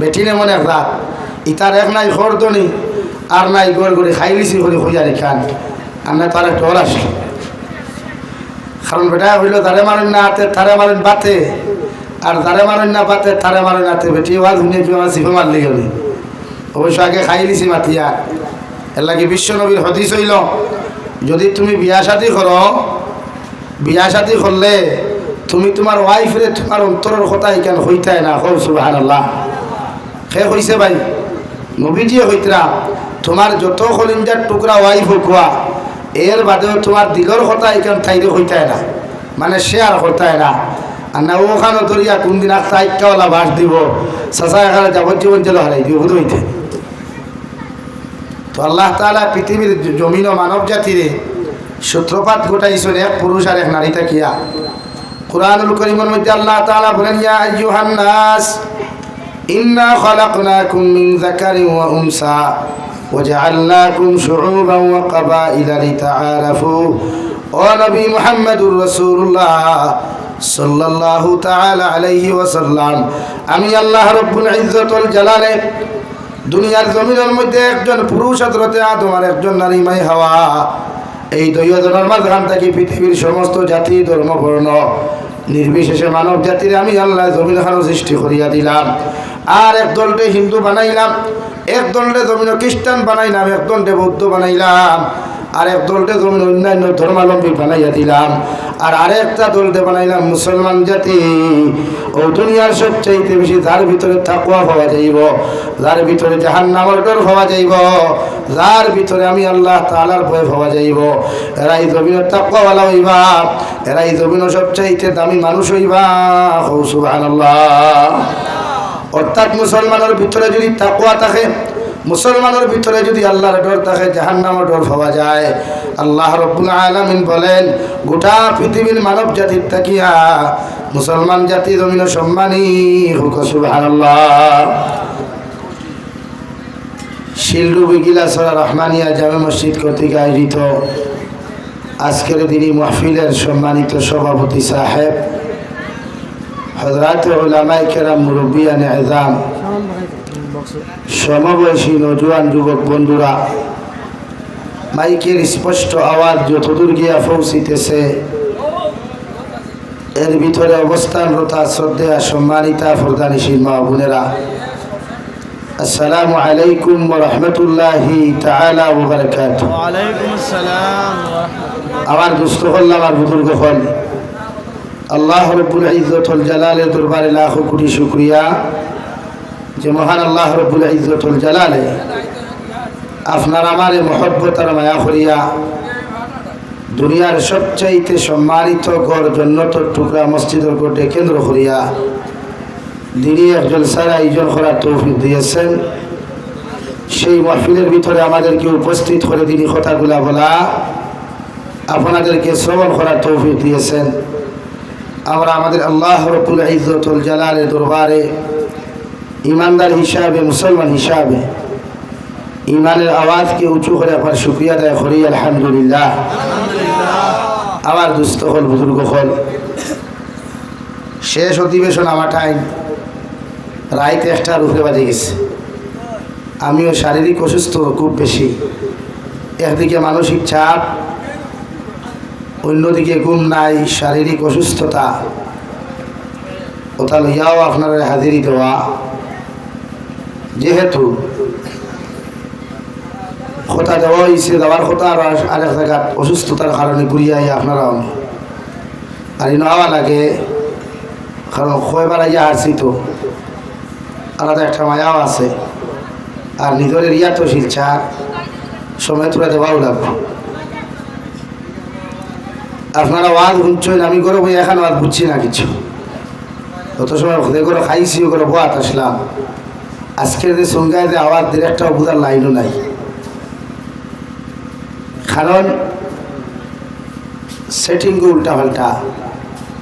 বেটিনে মনে রাত। ইতার এক নাই খরদনি আর নাই গড় গড়ে খাইলিছি করে খুঁজারি খান আর না তার একটা আসে কারণ বেটা হইল তারে মারেন না হাতে, তারে মারেন বাতে। আর তারে মারেন না বাতে, তারে মারেন হাতে। বেটি, ওয়াজ শুনে কি আমার জিভে মারলে গেলি? অবশ্য আগে খাইলিছি মাতিয়া এর লাগে বিশ্ব নবীর হদিস হইল, যদি তুমি বিয়া শাদি করো, বিয়া শাদি করলে তুমি তোমার ওয়াইফরে তোমার অন্তরের কথা এখান হইতাই না। হৌ সুবাহান আল্লাহ সে হইছে ভাই, নবীজিয়ে হইতরা, তোমার যত কলিঞ্জার টুকরা ওয়াইফ হোকুয়া এর বাদেও তোমার দিলর কথা এখান থাইলে হইতাই না। মানে শেয়ার করতাই না। আর না ওখানে ধরিয়া কোনদিন একটা আইকাওয়ালা বাস দিব, চাচা এখানে যাবজ্জীবন জেল হারাই দিব, বুঝতে হইতে তো আল্লাহ তালা পৃথিবীর জমিন ও মানব জাতিরে সূত্রপাত ঘটাইছেন এক পুরুষ আর এক নারী থাকিয়া কোরআনুল করিমের মধ্যে আল্লাহ তাআলা বলেন, ইয়া আইয়ুহান নাস ইন্না খালাকনাকুম মিন যাকারিন ওয়া উনসা وجعلناكم شعوبا وقبائل لتعارفوا ও নবী মুহাম্মদুর রাসূলুল্লাহ সাল্লাল্লাহু তাআলা আলাইহি ওয়াসাল্লাম আমি আল্লাহ রাব্বুল ইজ্জতুল জালালে দুনিয়ার জমিনের মধ্যে একজন পুরুষ হজরতে আদম আর একজন নারী মাই হাওয়া এই দুইজনের মাঝখান থেকে পৃথিবীর সমস্ত জাতি ধর্ম বর্ণ নির্বিশেষে মানব জাতির আমি আল্লাহ জমিন খানো সৃষ্টি করিয়া দিলাম আর এক দলটে হিন্দু বানাইলাম, এক দলটে জমিন খ্রিস্টান বানাইলাম, এক দলটে বৌদ্ধ বানাইলাম, আর এক দলটে জমিন অন্যান্য ধর্মাবলম্বী বানাইয়া দিলাম, আর আরেকটা দলটে বানাইলাম মুসলমান জাতি। ও দুনিয়ার সবচাইতে বেশি যার ভিতরে থাকুয়া পাওয়া যাইব, যার ভিতরে জাহান নামর ডর পাওয়া যাইব, যার ভিতরে আমি আল্লাহ তালার ভয় হওয়া যাইব। এরাই জমিনের তাকুয়াওয়ালা হইবা, এরাই জমিনের সবচাইতে দামি মানুষ হইবা। হৌ সুবাহ অর্থাৎ মুসলমানের ভিতরে যদি তাকুয়া থাকে, মুসলমানের ভিতরে যদি আল্লাহর ডর থাকে, জাহান্নামের ডর পাওয়া যায়। আল্লাহ রব্বুল আলামিন বলেন, গোটা পৃথিবীর মানব জাতির তাকিয়া, মুসলমান জাতি জমিন সম্মানী হুক, সুবহানাল্লাহ। শিলডুবি গিলাসরা রহমানিয়া জামে মসজিদ কর্তৃক আয়োজিত আজকের দিনই মাহফিলের সম্মানিত সভাপতি সাহেব হজরাত ওলামাই কেরাম মুরব্বিয়ান এজাম সমবয়সী নজওয়ান যুবক বন্ধুরা মাইকের স্পষ্ট আওয়াজ যতদূর গিয়া পৌঁছিতেছে এর ভিতরে অবস্থানরতা শ্রদ্ধা সম্মানিতা ফরদানিশীল মা বোনেরা আসসালামু আলাইকুম রহমতুল্লাহি। আমার দুস্থ হল আমার বুজুর্গ হল। আল্লাহ রব্বুল ইজ্জতুল জালালের দরবারে লাখো কোটি শুক্রিয়া। যে মহান আল্লাহ রব্বুল ইজ্জতুল জালালে আপনার আমার এই মহব্বত আর মায়া করিয়া দুনিয়ার সবচাইতে সম্মানিত গড় জন্নতর টুকরা মসজিদের গোটে কেন্দ্র করিয়া দিনই একজন সারা ইজন করার তৌফিক দিয়েছেন। সেই মাহফিলের ভিতরে আমাদেরকে উপস্থিত করে তিনি কথাগুলা বলা, আপনাদেরকে শ্রবণ করার তৌফিক দিয়েছেন। আমরা আমাদের আল্লাহ রবুল ইজ্জতুল জালালের দরবারে, ইমানদার হিসাবে, মুসলমান হিসাবে, ইমানের আওয়াজকে উঁচু করে আপনার শুক্রিয়া দেয় করি, আলহামদুলিল্লাহ। আমার দুস্থ হল, বুজুর্গ হল। শেষ অধিবেশন আমার টাইম রাইতে একটা রুখে বাজে গেছে। আমিও শারীরিক অসুস্থ, খুব বেশি। একদিকে মানসিক চাপ অন্যদিকে ঘুম নাই, শারীরিক অসুস্থতা। ওটা লইয়াও আপনার হাজিরি দেওয়া। যেহেতু কথা দেওয়া হয়েছে দেওয়ার কথা আর আরেক জায়গাত অসুস্থতার কারণে ঘুরিয়ে আই আপনারা আর ইনো আওয়া লাগে, কারণ কয়বার আইয়া হারছি তো। আলাদা একটা মায়াও আছে। আর নিজের ইয়া তো শিলছা সময় তোরা দেওয়াও লাগবে। আপনারা ওয়াজ শুনছেন, আমি করে বই এখন ওয়াজ বুঝছি না কিছু। তত সময় ঘুরে করে খাইছি ও করে বোয়াত আসলাম। আজকের যে সঙ্গায় যে আওয়াজ দিলে একটা বুঝার লাইনও নাই। কারণ সেটিং উল্টা পাল্টা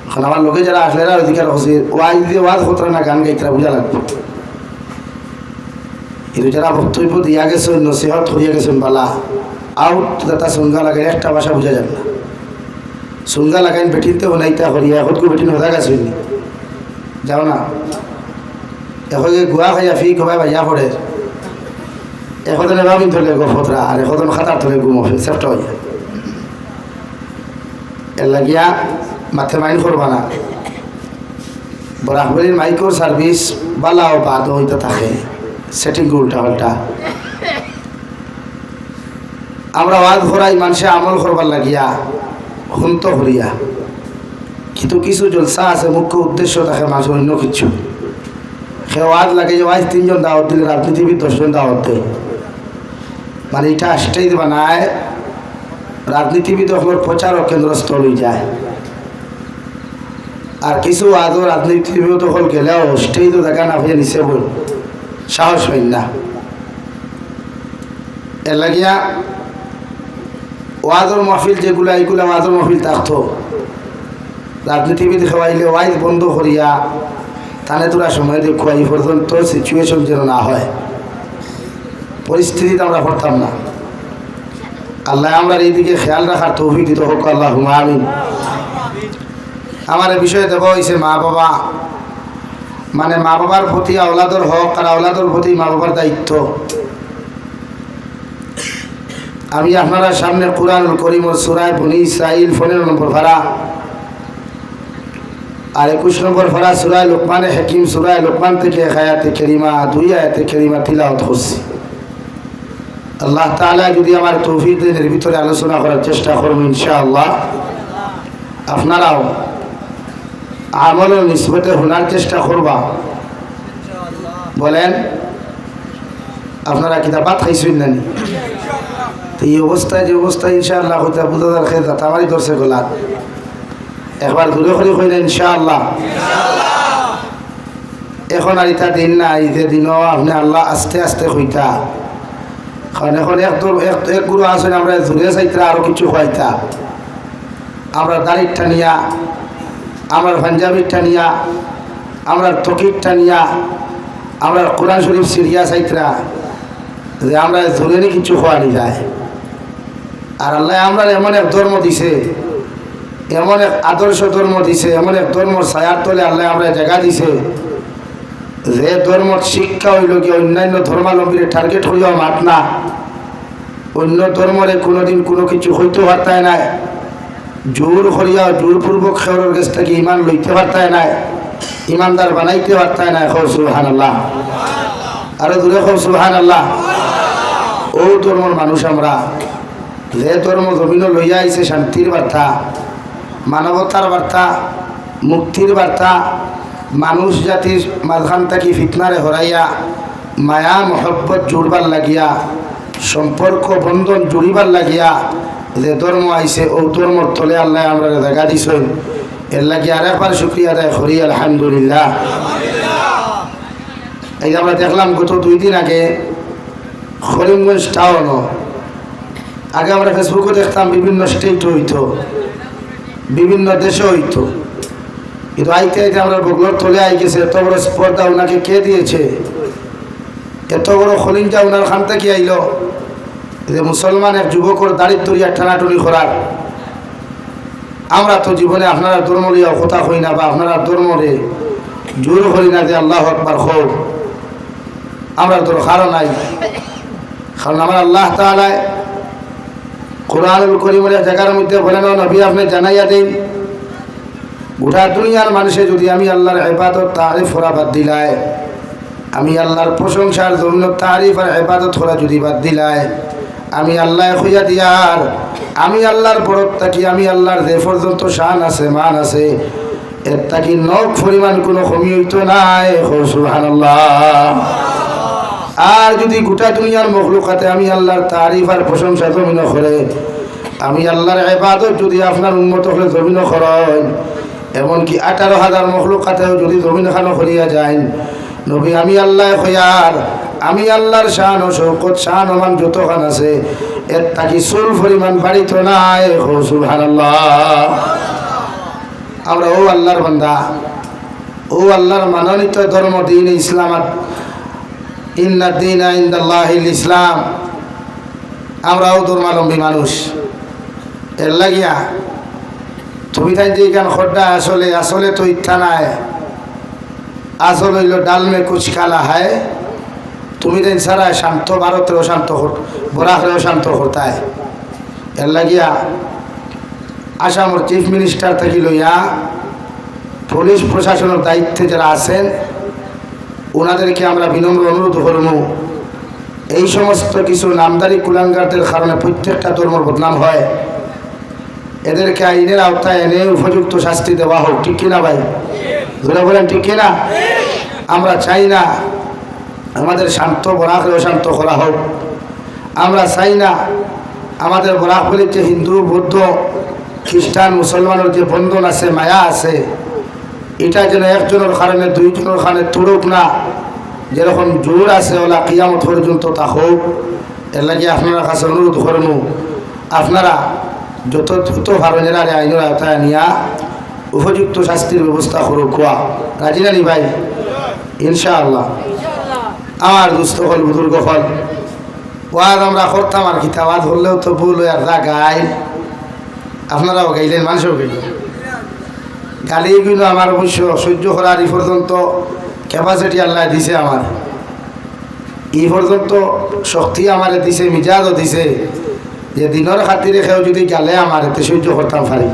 এখন আমার লোকে যারা আসলে এরা অধিকার হচ্ছে ওয়াজ দিয়ে ওয়াজ হতো না, গান গাইতে বোঝা লাগবে। কিন্তু যারা বক্তব্য দিয়া গেছেন, নসিহত হইয়া গেছেন বালা আউট দাতা সঙ্গা লাগে, একটা ভাষা বোঝা যাবে না। সুঙ্গা লাগাইন বেটিনতে হনাইতা করিয়া এখন বেটিন হতা গেছেন যাও না। এখন গুয়া খাইয়া ফি কবাই ভাইয়া পড়ে এখন এভাবে ধরলে গফতরা আর এখন খাতার ধরে ঘুম হবে সেফট হয়ে এর লাগিয়া মাথে মাইন করবা না। বরাকবলির মাইকোর সার্ভিস বালাও বাদ হইতে থাকে। সেটিং উল্টা পাল্টা। আমরা ওয়াজ করাই মানুষে আমল করবার লাগিয়া। হুন্ত করিয়া কিন্তু কিছু জলসা আছে, মুখ্য উদ্দেশ্য থাকে মানুষের অন্য কিছু। সে ওয়াজ লাগে যে ওয়াজ তিনজন দাওয়াত দিলে, রাজনীতিবিদ দশজন দাওয়াত দেয়। মানে এটা স্টেজ বানায় রাজনীতিবিদ হল প্রচারক কেন্দ্রস্থল হয়ে যায়। আর কিছু আজও রাজনীতিবিদ হল গেলেও স্টেজও দেখা না হয়ে নিছে বল। সাহস হইন না। এর লাগিয়া ওয়াজর মহফিল যেগুলো, এইগুলা ওয়াজর মহফিল থাকতো রাজনীতিবিদ খাওয়াইলে ওয়াইজ বন্ধ করিয়া তানে তোরা সময় দেখুয়া এই পর্যন্ত সিচুয়েশন যেন না হয়। পরিস্থিতিতে আমরা পড়তাম না। আল্লাহ আমরা এইদিকে খেয়াল রাখার তৌফিক দিত হোক আল্লাহ আমিন। আমার বিষয়ে দেখো হয়েছে মা বাবা মানে মা বাবার প্রতি আওলাদর হক আর আওলাদর প্রতি মা বাবার দায়িত্ব। আমি আপনারা সামনে কোরআনুল করিমর সুরায় বনি ইসরাইল পনেরো নম্বর ভাড়া আর একুশ নম্বর ভাড়া সুরায় লোকমানে হাকিম সুরায় লোকমান থেকে এক আয়াতে কেরিমা, দুই আয়াতে কেরিমা তিলাওয়াত করছি। আল্লাহ তাআলা যদি আমার তৌফিক ভিতরে আলোচনা করার চেষ্টা করব ইনশাআল্লাহ। আপনারাও আমল নিসবতে শোনার চেষ্টা করবা। বলেন, আপনারা কিতাবাত খাইছেন তো এই অবস্থায়, যে অবস্থায় ইনশাআল্লাহ বুঝাদার খেয়ে তামারি ধরছে গোলাত একবার দূরে করে কইলে ইনশাআল্লাহ। এখন আর ইটা দিন না ইতে দিনও আপনি আল্লাহ আস্তে আস্তে হইতা কারণ এখন এক এক গুরু আসেন, আমরা দূরে চাইতা আরও কিছু হইতা আমরা দাড়িরটা নিয়া, আমরা পাঞ্জাবিরটা নিয়া, আমরা তকিরটা নিয়া, আমরা কোরআন শরীফ সিরিয়া চাইতরা যে আমরা ধরে কিছু খোয়ানি যায়। আর আল্লাহ আমরা এমন এক ধর্ম দিছে, এমন এক আদর্শ ধর্ম দিছে, এমন এক ধর্মর ছায়ার তলে আল্লাহ আমরা জায়গা দিছে, যে ধর্মর শিক্ষা হইল কি অন্যান্য ধর্মাবলম্বীর টার্গেট হইয়া মাত না। অন্য ধর্মরে কোনোদিন কোনো কিছু হইতে পারতায় নাই। জোর করিয়া, জোরপূর্বক খেওরের কাছ থেকে ইমান লইতে পারতায় নাই, ইমানদার বানাইতে পারতায় নাই খো সুহান আল্লাহ আরও দূরে খো সুহান আল্লাহ ও ধর্মর মানুষ আমরা। যে ধর্ম জমিন লইয়া আইছে শান্তির বার্তা, মানবতার বার্তা, মুক্তির বার্তা, মানুষ জাতির মাঝখান থাকি ফিতনারে হরাইয়া, মায়া, মহব্বত জুড়বার লাগিয়া, সম্পর্ক, বন্ধন জুড়িবার লাগিয়া যে ধর্ম আইছে, ও ধর্মর তলে আল্লাহ আমরা দেখা দিছেন। এর লাগি আর একবার শুক্রিয়া আদায় করি, আলহামদুলিল্লাহ। এই আমরা দেখলাম গত দুই দিন আগে, করিমগঞ্জ টাউনও আগে আমরা ফেসবুকে দেখতাম বিভিন্ন স্টেট হইতো, বিভিন্ন দেশে হইতো। কিন্তু আইতে আইতে আমরা বগলোর তলে আই গেছে, এত বড় স্পর্ধা ওনাকে কে দিয়েছে? এত বড় খলিঞ্জা ওনার খান থেকে আইল। যে মুসলমান এক যুবকর দাড়ির দরিয়া টানাটুনি করার। আমরা তো জীবনে আপনারা ধর্ম লিয়া কথা হই না বা আপনারা ধর্মরে জোর করি না যে আল্লাহ আকবার হোক আমরা দরকারও নাই। কারণ আমার আল্লাহ তালায় কোরআনুল করিমের জায়গার মধ্যে বলেন নবী আপনি জানাইয়া দিন, গোটা দুনিয়ার মানুষে যদি আমি আল্লাহর হেফাজত তারিফ করা বাদ দিলায়। আমি আল্লাহর প্রশংসার জন্য তারিফ আর হেফাজত করা যদি বাদ দিলায়, আমি আল্লাহ খুঁজা দিয়ার, আমি আল্লাহর থাকি আমি আল্লাহর যে পর্যন্ত শান আছে, মান আছে, এর তাকি নখ পরিমাণ কোনো কমি হইতো নাই। সুহান আর যদি গোটা দুনিয়ার মখলুকাতে আমি আল্লাহর তারিফ আর প্রশংসা জমিন করে, আমি আল্লাহর এবাদত যদি আপনার উন্মত হলে জমিন করেন, এমনকি আঠারো হাজার মখলুকাতেও যদি জমিন খানো করিয়া যায় নবী আমি আল্লাহ হইয়ার আমি আল্লাহর শান ও শৌকত শান ওমান যতখান আছে, এর তাকি চুল পরিমাণ বাড়িত নাই। আমরা ও আল্লাহর বান্দা, ও আল্লাহর মাননীত ধর্ম, দিন ইসলামাত ইসলাম। আমরাও ধর্মালম্বী মানুষ। এর লাগিয়া তুমি তাই যে গান খড্ডা আসলে আসলে তো ইচ্ছা নাই। আসল হইল ডালমে কুচ কালা হায়। তুমি দেন সারা শান্ত ভারতেরও অশান্ত হত বরাকরেও শান্ত হতায়। এর লাগিয়া আসামর চিফ মিনিস্টার থেকে লইয়া পুলিশ প্রশাসনের দায়িত্বে যারা আছেন ওনাদেরকে আমরা বিনম্র অনুরোধ করব। এই সমস্ত কিছু নামদারি কুলাঙ্গারদের কারণে প্রত্যেকটা ধর্মর বদনাম হয়। এদেরকে আইনের আওতায় এনে উপযুক্ত শাস্তি দেওয়া হোক, ঠিক কিনা ভাই? ধরে বলেন, ঠিক কিনা? আমরা চাই না আমাদের শান্ত বরাকরেও অশান্ত করা হোক। আমরা চাই না আমাদের বরাকবলির যে হিন্দু, বৌদ্ধ, খ্রিস্টান, মুসলমানের যে বন্ধন আছে, মায়া আছে এটা যেন একজনের কারণে, দুইজনের কারণে তুড়ুক না। যেরকম জোর আছে ওলা কিয়ামত পর্যন্ত তা হোক, এর লাগে আপনারা কাছে অনুরোধ করুন। আপনারা যত দ্রুত ভারণের আইনের আওতায় নিয়া উপযুক্ত শাস্তির ব্যবস্থা করুক কোয়া। রাজি নানি ভাই? ইনশাআল্লাহ। আমার দুস্থ হল, বুজুর্গ হল। ওয়াজ আমরা করতাম আর কিতা ওয়াজ হলেও তো ভুল আর যা গাই আপনারাও গাইলেন, মানুষও গাইলেন। গালি কিন্তু আমার অবশ্য সহ্য করার এই পর্যন্ত ক্যাপাসিটি আল্লাহ দিছে আমার। এই পর্যন্ত শক্তি আমারে দিছে, মিজাজও দিছে, যে দিনের খাতিরে খেয়েও যদি গালে আমার এতে সহ্য করতাম পারি।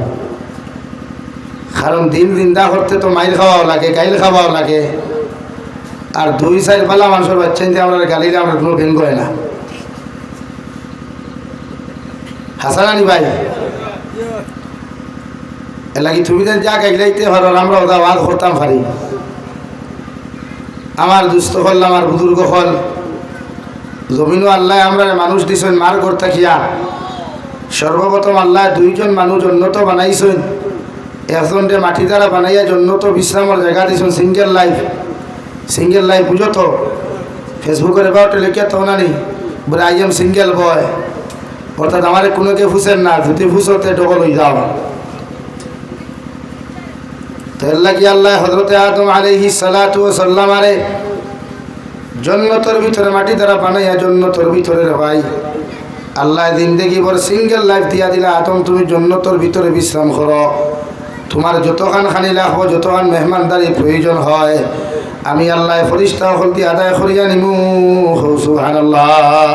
কারণ দিন দিনদা করতে তো মাইল খাওয়াও লাগে, গাইল খাওয়াও লাগে। আর দুই সাইড পালা মানুষের বাচ্চা নিতে আমরা গালিলে আমরা কোনো ভেঙ্গ হয় না। হাসানানি ভাই এলাকি তুমি তো যা গাইলাইতে পারো আমরা ওটা ওয়াজ করতাম পারি। আমার দুস্থ হল, আমার বুজুর্গ হল। জমিনও আল্লাহ আমরা মানুষ দিছেন, মার ঘর থাকিয়া। সর্বপ্রথম আল্লাহ দুইজন মানুষ উন্নত বানাইছেন। একজনকে মাটি দ্বারা বানাইয়া উন্নত বিশ্রামের জায়গা দিছেন সিঙ্গেল লাইফ সিঙ্গেল লাইফ বুঝো তো? ফেসবুকের এবার লিখিয়া তো না নি বলে আই এম সিঙ্গেল বয় অর্থাৎ আমার কোনো কে ফুসেন না, যদি ফুসতে ডবল হয়ে যাও। এর লাগি আল্লাহ হজরতে আদম আলহি সালাতু সাল্লাম আরে, জন্নতর ভিতরে মাটি দ্বারা বানাইয়া জন্নতর ভিতরে ভাই। আল্লাহ জিন্দেগি বড় সিঙ্গেল লাইফ দিয়া দিলা আদম, তুমি জন্নতর ভিতরে বিশ্রাম করো। তোমার যতখান খানি লাগবো যতখান মেহমানদারি প্রয়োজন হয়, আমি আল্লাহ ফরিস্তা হলতি আদায় করিয়া নিমু। সুবহানাল্লাহ।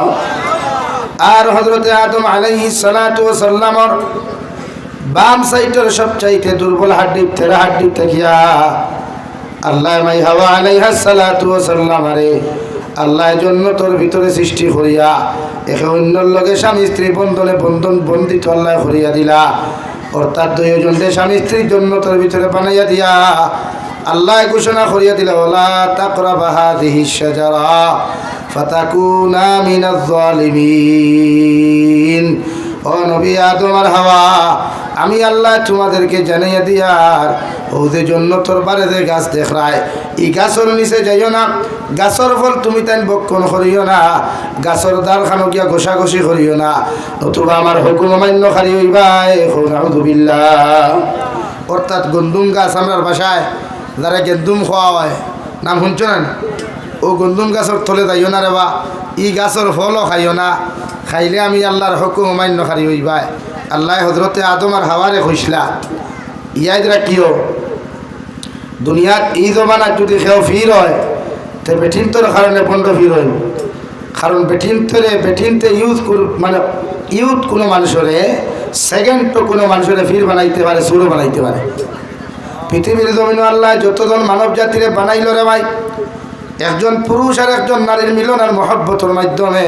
আর হজরতে আদম আলাইহি সালাতু সাল্লামর বাম সাইডের সবচাইতে দুর্বল হাড্ডি তেরা হাড্ডি থাকিয়া, আল্লাহ মাই হাওয়া আলাইহা সালাতু সাল্লাম আরে, আল্লাহ জন্য তোর ভিতরে সৃষ্টি করিয়া, একে অন্যর লগে স্বামী স্ত্রী বন্ধনে বন্ধন বন্দিত আল্লাহ করিয়া দিলা। অর্থাৎ দুইজনকে স্বামী স্ত্রীর জন্য তোর ভিতরে বানাইয়া দিয়া, আল্লাহ ঘোষণা করিয়া দিলা, ওলা তাকরা বাহা দিহি সাজারা ফাতাকুনা মিনাজ জালিমিন ও নবী আদম আর হাওয়া আমি আল্লাহ তোমাদেরকে জানাইয়া দিয়ার ওদের জন্য তোর বাড়িতে গাছ দেখরায় এই গাছর নিচে যাইও না, গাছর ফল তুমি তাই বক্ষণ করিও না, গাছর দ্বার খানো গিয়া ঘষাঘষি করিও না। নতুবা আমার হুকুম অমান্য খারি হইবাই বিল্লাহ। অর্থাৎ গন্দুম গাছ আমার বাসায়, যারা গেন্দুম খাওয়া হয় নাম শুনছ না? ও গন্দুম গাছর তলে যাইও না রে বা। ই গাছর ফলও খাইও না। খাইলে আমি আল্লাহর হুকুম মান্য খারি হইবাই আল্লাহ হজরতে আদম আর হাওয়ারে হইসলা ইয়াদরা কিও দুনিয়াত ই জমানাত যদি সেও ফির হয়, তে বেঠিনতর কারণে বন্ধ ফির হইব কারণ বেঠিনতরে বেঠিনতে ইউথ মানে ইউথ কোনো মানুষরে সেকেন্ড তো কোনো মানুষরে ফির বানাইতে পারে সুরো বানাইতে পারে পৃথিবীর জমিন আল্লাহ যতজন মানব জাতিরে বানাইল রে ভাই। একজন পুরুষ আর একজন নারীর মিলন আর মহব্বতর মাধ্যমে।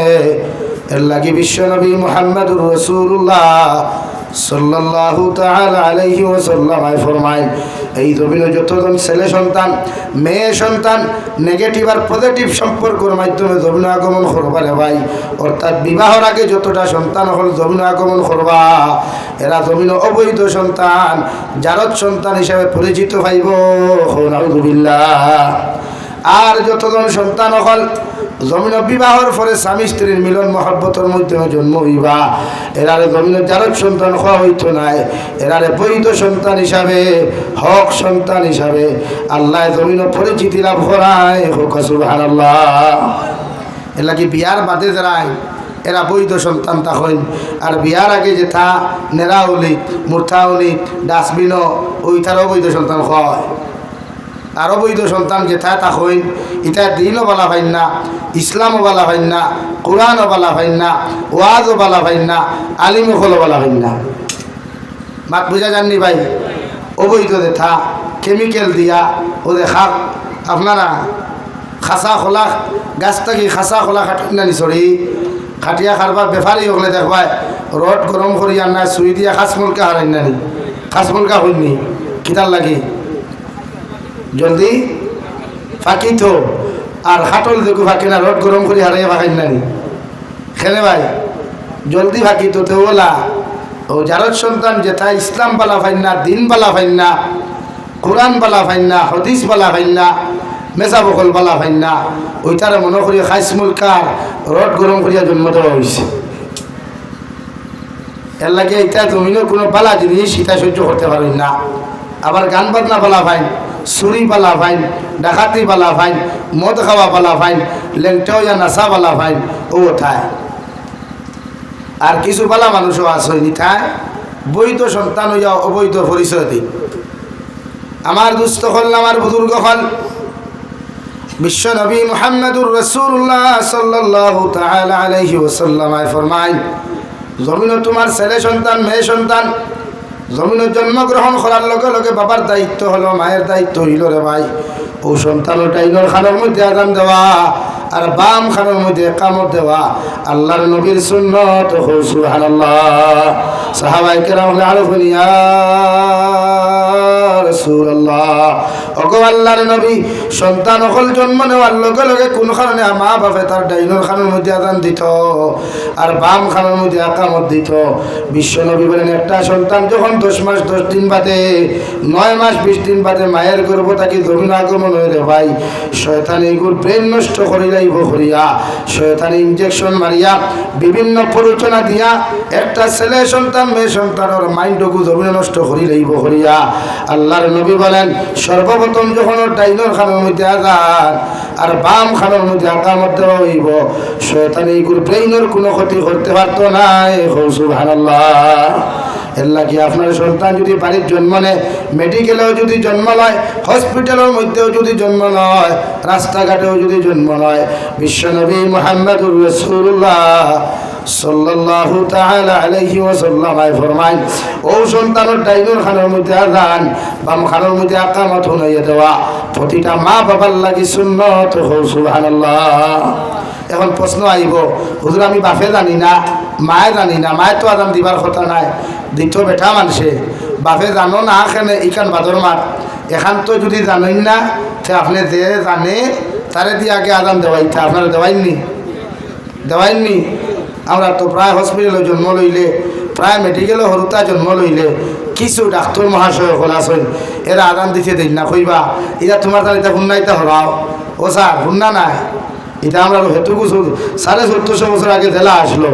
এর লাগে বিশ্বনবী মোহাম্মদুর রসুল্লাহ তাআলা আলাইহি ওয়াসাল্লাম ফরমায় এই জমিনে যতজন ছেলে সন্তান, মেয়ে সন্তান নেগেটিভ আর পজিটিভ সম্পর্কের মাধ্যমে জমিন আগমন করবারে ভাই। অর্থাৎ বিবাহর আগে যতটা সন্তান হল জমিন আগমন করবা। এরা জমিন অবৈধ সন্তান, জারদ সন্তান হিসাবে পরিচিত ভাইব নাউযুবিল্লাহ আর যতজন সন্তান হল জমিন বিবাহর পরে স্বামী স্ত্রীর মিলন মহব্বতের মাধ্যমে জন্ম হইবা। এরারে জমিনের যারক সন্তান হওয়া হইতো নাই। এরারে বৈধ সন্তান হিসাবে, হক সন্তান হিসাবে আল্লাহ জমিন পরিচিতি লাভ করায়। হোক আল্লাহ এলা কি বিয়ার বাদে যারাই, এরা বৈধ সন্তান তা হইন। আর বিয়ার আগে যে থা নেরাউলি মুরথাউলি ডাস্টবিনও ওই বৈধ সন্তান হয়। আর অবৈধ সন্তান যেথা তা হইন। ইটা দিনও বলা হয় না, ইসলামও বলা হয় না, কোরআনও বলা হয় না, ওয়াজও বলা হয় না আলিমখলও বলা হয় না। মাত বুঝা জাননি ভাই? অবৈধ দেখা কেমিক্যাল দিয়া ও দেখা আপনারা খাসা খোলা, গাছ থাকি খাসা খোলা খাটিন না নিচড়ি খাটিয়া খারবার বেফারি হলে দেখবাই রড গরম করি আর না সুই দিয়া খাসমুলকা হারাই নানি খাসমুলকা হইনি কিতার লাগি। জলদি? ফাঁকি তো। আর হাটল দেখো ফাঁকি না, রড গরম করি হারাইয়া ফাঁকাই নানি খেলে ভাই, জলদি ফাঁকি তো তো ওলা। ও যারত সন্তান যেথা ইসলাম বালা ফাইন না, দিন বালা ফাইন না, কোরআন বালা ফাইন না, হদিস বালা ফাইন না মেজা বকল বালা ফাইন না ওইটারে মনে করি খাইসমুল কার রড গরম করিয়া জন্ম দেওয়া হয়েছে এর লাগে এটা জমিনের কোনো বালা জিনিস, সেটা সহ্য করতে পারেন না। আবার গান বাজনা বালা ফাইন। চুরি বালা ফাইন ডাকাতি বালা ফাইন মদ খাওয়া বালা ফাইন লেংটাও ইয়া নাচা বালা ফাইন ও ঠায়। আর কিছু বালা মানুষও আছে নিঠায় বৈধ সন্তান হইয়া অবৈধ পরিচয় দিই আমার দুস্থ হল, আমার বুজুর্গ হল। বিশ্ব নবী মোহাম্মদুর রসুল্লাহ সাল্লাহ তাআলা আলাইহি ওসাল্লামায় ফরমাইন, জমিনে তোমার ছেলে সন্তান, মেয়ে সন্তান জমিনে জন্মগ্রহণ করার লগে লগে বাবার দায়িত্ব হলো, মায়ের দায়িত্ব হইল রে ভাই। ও সন্তান ইনর খানের মধ্যে আদান দেওয়া আর বাম খানের মধ্যে কামড় দেওয়া, আল্লাহর নবীর সুন্নত হুসু সাহাবাই কেরাম হলে আরও মায়ের গর্ভ তাকে জমিন আগমন রে ভাই। শয়তানি এগুর ব্রেন নষ্ট করি যাইব করিয়া। শয়তানি ইঞ্জেকশন মারিয়া, বিভিন্ন প্ররোচনা দিয়া একটা ছেলে সন্তান, মেয়ে সন্তানের মাইন্ডকু জমিনে নষ্ট করি যাইব করিয়া। আল্লাহর নবী বলেন, সর্বপ্রথম যখন ডাইনর খানের মধ্যে আগান আর বাম খানের মধ্যে আকামত দেওয়া হইব, শয়তানি এগুর ব্রেইনের কোনো ক্ষতি করতে পারতো না। সুবহানাল্লাহ। এর লাগে আপনার সন্তান যদি বাড়ির জন্ম নেয়, মেডিকেলেও যদি জন্ম লয়, হসপিটালের মধ্যেও যদি জন্ম লয়, রাস্তাঘাটেও যদি জন্ম লয় বিশ্বনবী মোহাম্মদুর রসুল্লাহ সাল্লাল্লাহু তাআলা আলাইহি ওয়াসাল্লাম ফরমাইন ও সন্তানের ডাইনোর খানের মধ্যে আযান বাম খানের মধ্যে আকামত হইয়া দেওয়া। প্রতিটা মা বাবার লাগি সুন্নত হো সুবহানাল্লাহ। এখন প্রশ্ন আইব হুজুর, আমি বাপে জানি না, মায়ে জানি না, মায়ে তো আদান দিবার কথা নাই দিত বেটা মানুষে বাপে জানো না এখানে ইখান বাদর মাত? এখান তো যদি জানেন না, তে আপনি যে জানে তারে দিয়ে আগে আদান দেওয়াইতে আপনারা দেওয়াইননি দেওয়াইননি আমরা তো প্রায় হসপিটালে জন্ম লইলে, প্রায় মেডিকেলে হরুতা জন্ম লইলে, কিছু ডাক্তার মহাশয় হলাসন এরা আদান দিতে দিন না, কইবা এটা তোমার তার এটা হুন্নাইতে হরাও। ও স্যার হুন্না নাই। এটা আমরা হেতুকু সাড়ে চোদ্দশো বছর আগে জেলা আসলো,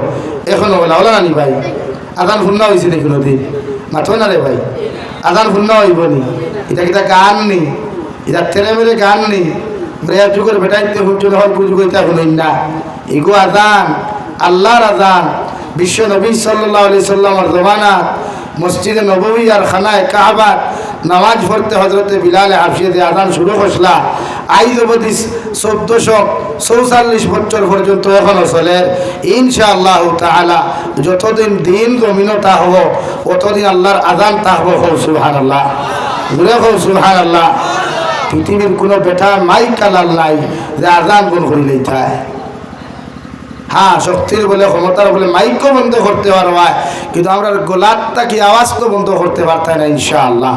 এখনও হলো নানি ভাই, আদান হুন্না হয়েছে দেখি নদী মাথো না রে ভাই, আদান হুন্না হইব নি, এটা কিটা গান নি? এটা তেরে মেরে গান নি? বেটাইতে হুঁচু হল পুজো করতে এখন না। এগো আদান আল্লাহর আদান বিশ্ব নবী সাল্লাহ আলি সাল্লামর মসজিদে নবী আর খানায় কাহাবার নামাজ পড়তে হজরতে বিলালে হাফিয়ে দিয়ে আদান শুরু করছিলা আইজ অবধি চোদ্দশো চৌচল্লিশ বছর পর্যন্ত এখনও চলে। ইনশাআল্লাহ তাআলা যতদিন দিন জমিনও তা হব অতদিন আল্লাহর আদান তা হব, হৌ সুহান আল্লাহ ঘুরে হৌ সুহান আল্লাহ পৃথিবীর কোনো বেটা মাইক কালার নাই যে আজান গুণ করিলেই থাকে হ্যাঁ শক্তির বলে, ক্ষমতার বলে মাইকও বন্ধ করতে পারবা কিন্তু আমরা গোলাপটা কি আওয়াজ তো বন্ধ করতে পারতাম না, ইনশাআল্লাহ।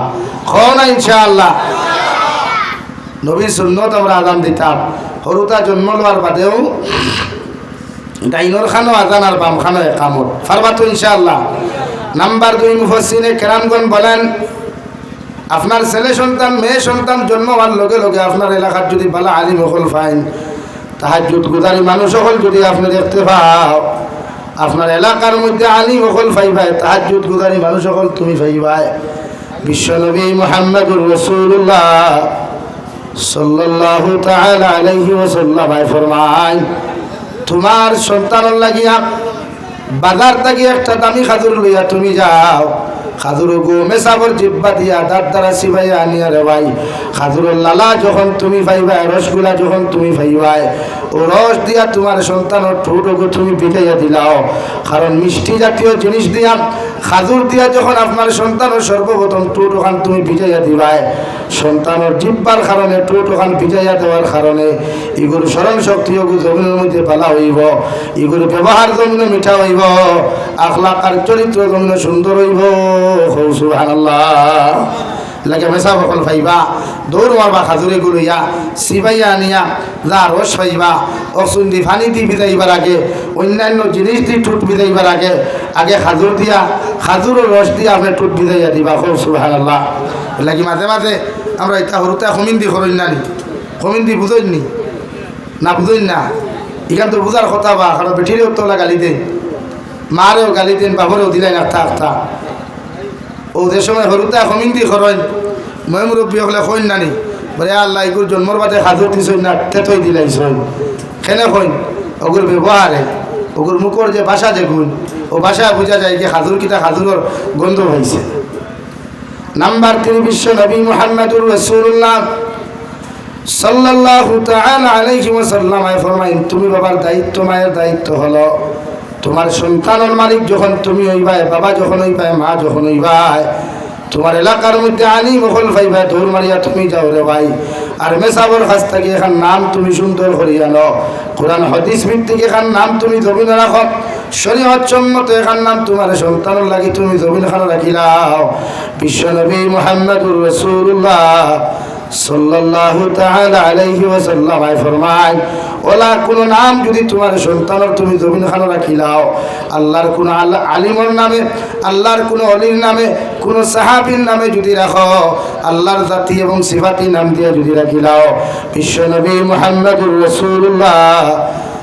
খো না, ইনশাআল্লাহ। নবীর সুন্নত আমরা আদান দিতাম। সৰুতা জন্ম লোৱাৰ বাদেও ডাইনৰ খানো আজান আর বাম খানো একামত। ফারবা তো, ইনশাআল্লাহ। নাম্বার দুই মুফসিনে কেরামগণ বলেন, আপনার ছেলে সন্তান, মেয়ে সন্তান জন্ম হওয়ার লগে লগে আপনার এলাকার যদি বালা আলিম হল ফাইন তাহাজুদ গুদারি মানুষ হল যদি আপনি দেখতে পাও, আপনার এলাকার মধ্যে আলিম হল ফাইবাই তাহাজুদ গুদারি মানুষ হল তুমি ফাইবাই বিশ্বনবী মোহাম্মদুর রসুল্লাহ তাআলা আলাইহি ফরমায়, তোমার সন্তানের লাগিয়া বাজার থেকে একটা দামি খাজুর লইয়া তুমি যাও। খাজুর গো মেসাবর জিব্বা দিয়া দাঁত দ্বারা সিভাই আনিয়া রে ভাই। খাজুরের লালা যখন তুমি পাইবাই রসগুলা যখন তুমি পাইবাই রস দিয়া তোমার সন্তানের ঠোঁট গো তুমি পিটাইয়া দিলাও। কারণ মিষ্টি জাতীয় জিনিস দিয়া, খাজুর দিয়া যখন আপনার সন্তানের সর্বপ্রথম ঠোঁট ওখান তুমি ভিজাইয়া দিবাই, সন্তানের জিব্বার কারণে ঠোঁট ওখান ভিজাইয়া দেওয়ার কারণে এগুলো স্মরণ শক্তি ওগুলো জমিনের মধ্যে পালা হইব এগুলো ব্যবহার জমিনে মিঠা হইব, আখলাক আর চরিত্র জমিনে সুন্দর হইব। সুবহানাল্লাহ। লাগে মেসা বকল ফাইবা দৌড় মারবা খাজুরে গুলো ইয়া সিবাইয়া আনিয়া যা রস ফাইবা অসুন দি ফানি দি বিদাইবার আগে অন্যান্য জিনিস দি ঠুট বিদাইবার আগে আগে খাজুর দিয়া খাজুরের রস দিয়া আপনি ঠুট বিদাইয়া দিবা খুব সুহান আল্লাহ লাগি মাঝে মাঝে আমরা এটা সরুতে কমিন দি করইন না নি দি বুঝইন নি না বুঝইন না এখান তো বুঝার কথা বা কারণ বেঠিরেও তোলা গালি দেন মারেও গালি দেন বাবরেও দিলাই না থাক থাক ও যে সময় হরুতা কমিন্দি খরইন মই মুরব্বী হলে কইন নানি, বলে, আল্লাহ এগুর জন্মর বাদে হাজর দিছই না তেতই দিলাইছই খেনে কইন? ওগুর ব্যবহারে ওগুর মুখর যে ভাষা গুণ, ও ভাষা বোঝা যায় যে হাজুর কিতা হাজুরের গন্ধ হয়েছে নাম্বার তিন, বিশ্ব নবী মোহাম্মদুর রসুল্লাহ তাআলা আলাইহি ওয়াসাল্লাম আয় ফরমাইন, তুমি বাবার দায়িত্ব, মায়ের দায়িত্ব হলো তোমার সন্তানের মালিক যখন তুমি হইবাই, বাবা যখন হইবাই, মা যখন হইবাই, তোমার এলাকার মধ্যে আনি মহল পাইবাই দৌড় মারিয়া তুমি যাও রে ভাই। আর মেসাবর কাছ থেকে এখান নাম তুমি সুন্দর করিয়া নো কোরআন, হদিস ভিত্তিক এখান নাম তুমি জমিন রাখো। শরীয়ত সম্মত এখান নাম তোমার সন্তানের লাগি তুমি জমিন খান রাখিলাও। বিশ্বনবী মোহাম্মদুর রসুল্লাহ সাল্লাল্লাহু তাআলা আলাইহি ওয়াসাল্লাম ফরমায়, ওলা কোন নাম যদি তোমার সন্তানের তুমি জমিন খানো রাখিলাও আল্লাহর কোন আলিমর নামে, আল্লাহর কোন অলির নামে, কোন সাহাবীর নামে যদি রাখো, আল্লাহর জাতি এবং সিফাতি নাম দিয়ে যদি রাখিলাও বিশ্বনবী মুহাম্মদুর রাসূলুল্লাহ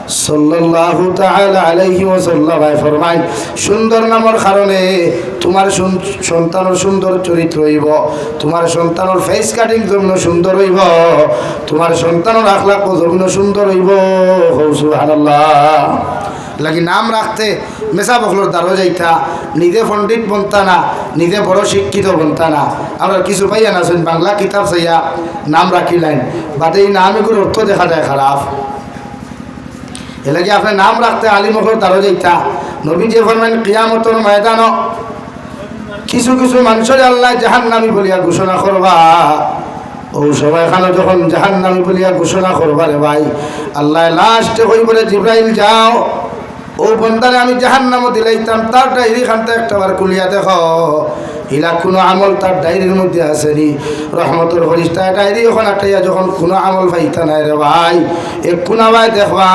সাল্লাল্লাহু তাআলা আলাইহি ওয়াসাল্লাম ফরমায় সুন্দর নামের কারণে তোমার সুন- সন্তানের সুন্দর চরিত্র হইব, তোমার সন্তানের ফেস কাটিং জন্য সুন্দর হইব, তোমার সন্তানের আখলাক জন্য সুন্দর হইব। সুবহানাল্লাহ। লাগি নাম রাখতে মেসা বকলোর দ্বারো যাইতা, নিজে পণ্ডিত বনতা না, নিজে বড় শিক্ষিত বনতা না। আমরা কিছু পাইয়া না বাংলা কিতাব চাইয়া নাম রাখিলেন বাট এই নাম এগুলোর অর্থ দেখা যায় খারাপ। এলাকি আপনার নাম রাখতে আলিমখর দ্বারো যাইতা নবী যে ফরমেন কিয়ামতর ময়দান কিছু কিছু মানুষের আল্লাহ জাহান নামি বলিয়া ঘোষণা করবা। ও সবাই এখানে যখন জাহান নামি বলিয়া ঘোষণা করবা রে ভাই, আল্লাহ লাস্টে কই বলে জিব্রাইল যাও। ও বন্দারে আমি জাহান নামও দিলাইতাম তার ডায়েরি খানটা একটা বার কুলিয়া দেখো। ইলা কোনো আমল তার ডায়েরির মধ্যে আসেনি রহমতুর হরিস্তা ডায়েরি ওখানে আটাইয়া যখন কোনো আমল পাইতা নাই রে ভাই, এক কোনা ভাই দেখবা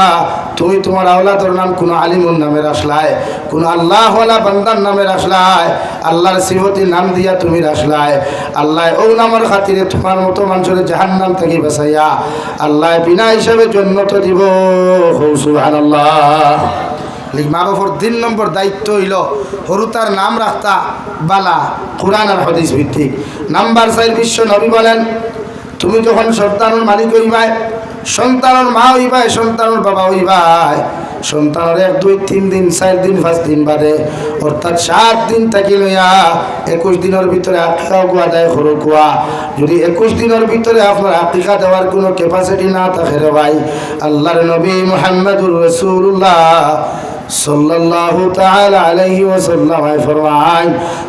তুমি তোমার আওলাদর নাম কোনো আলিমুর নামে রাখলায় কোনো আল্লাহওয়ালা বান্দার নামে রাখলায় আল্লাহর সিহতির নাম দিয়া তুমি রাখলায় আল্লাহ ও নামের খাতিরে তোমার মতো মানুষের জাহান নাম থেকে বাঁচাইয়া, আল্লাহ বিনা হিসাবে জন্মত দিব। সুবহানাল্লাহ। লিখ মা বাবার তিন নম্বর দায়িত্ব হইল হরু তার নাম রাখতা বালা, কোরআন আর হদিস ভিত্তিক। নাম্বার চাই বিশ্ব নবী বলেন, তুমি যখন সন্তানের মালিক হইবাই সন্তানের মা হইবাই সন্তানের বাবা হইবাই সন্তানের এক, দুই, তিন দিন, চার দিন, পাঁচ দিন বাদে, অর্থাৎ সাত দিন থাকি লইয়া একুশ দিনের ভিতরে আকিকা গুয়া দেয় সরু কুয়া যদি একুশ দিনের ভিতরে আপনার আকিকা দেওয়ার কোনো ক্যাপাসিটি না থাকে রে ভাই, আল্লাহর নবী মোহাম্মদুর রসুল্লাহ সাল্লাল্লাহু তাআলা আলাইহি ওয়াসাল্লাম ফরমান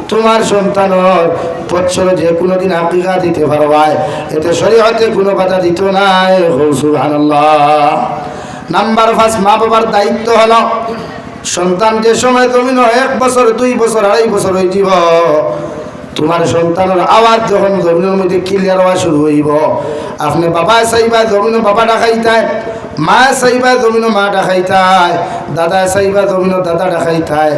তোমার সন্তানর বছরে যে কোনো দিন আকিকা দিতে পারবাই এতে শরীয়তে কোনো বাধা দিত নাই সুবহানাল্লাহ। নাম্বার পাঁচ, মা বাবার দায়িত্ব হলো সন্তান যে সময় তুমি এক বছর, দুই বছর, আড়াই বছর যাব। তোমার সন্তানের আওয়াজ যখন জমিনের মধ্যে ক্লিয়ার হওয়া শুরু হইব, আপনি বাবা চাইবা জমিন বাবা ডাকাইতায় মা চাইবা জমিন মা ডাকাইতায় দাদা চাইবা জমিন দাদা ডাকাইতায়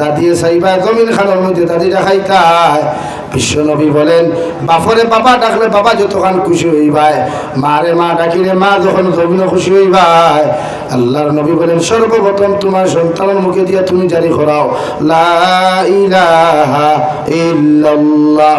দাদিয়ে চাইবা জমিন খানের মধ্যে দাদি ডাকাইতায় বিশ্বনবী বলেন, বাপরে বাবা ডাকলে বাবা যতক্ষণ খুশি হইবাই মারে মা ডাকিলে মা যখন জমিন খুশি হইবাই আল্লাহর নবী বলেন, সর্বপ্রথম তোমার সন্তানের মুখে দিয়ে তুমি জারি করাও, লা ইলাহা ইল্লাল্লাহ।